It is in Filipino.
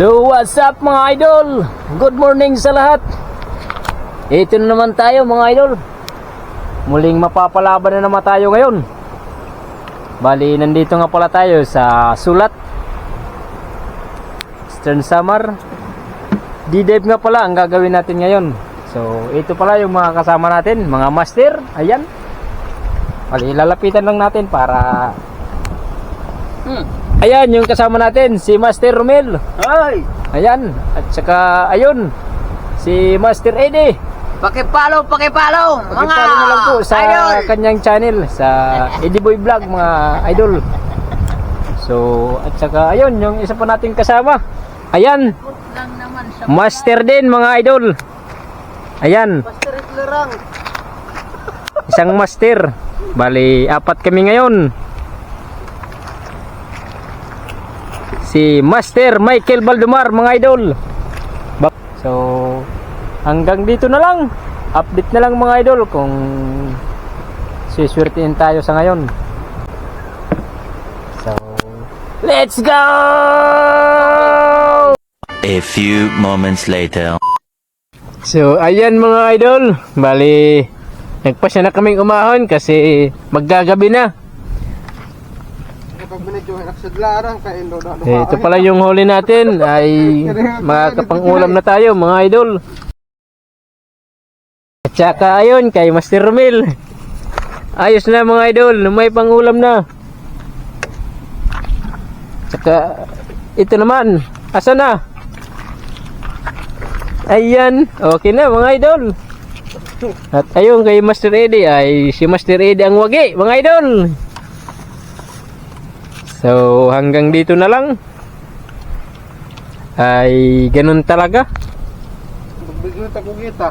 So what's up mga idol? Good morning sa lahat. Ito na naman tayo mga idol. Muling mapapalaban na naman tayo ngayon. Bali, nandito nga pala tayo sa Sulat. Eastern Samar. D-dive nga pala ang gagawin natin ngayon. So, ito pala yung mga kasama natin, mga master. Ayan. Bali, lalapitan lang natin para... Hmm. Ayan, yung kasama natin, si Master Romel. Ay! Ayan, at saka ayun, si Master Eddie. Pakipalo, pakipalo! Mga Pakipalo mo lang po sa idol! kanyang channel, sa Eddie Boy Vlog, mga idol. So, at saka ayun, yung isa pa nating kasama. Ayan, Master din, mga idol. Ayan, Master isang master. Bali, apat kami ngayon. Si Master Michael Baldumar, mga idol. So, hanggang dito na lang. Update na lang mga idol kung siswertihin tayo sa ngayon. So, let's go! A few moments later. So, ayan mga idol. Bali, nagpasya na kaming umahon kasi maggagabi na. Eh, ito pala yung huli natin ay makakapang-ulam na tayo mga idol. At saka ayun kay Master Romil. Ayos na mga idol, may pang-ulam na. Saka ito naman, asa na? Ayan, okay na mga idol. At ayun kay Master Eddie ay si Master Eddie ang wagi mga idol. So, hanggang dito na lang. Ay, ganun talaga. Bigyan ta kita.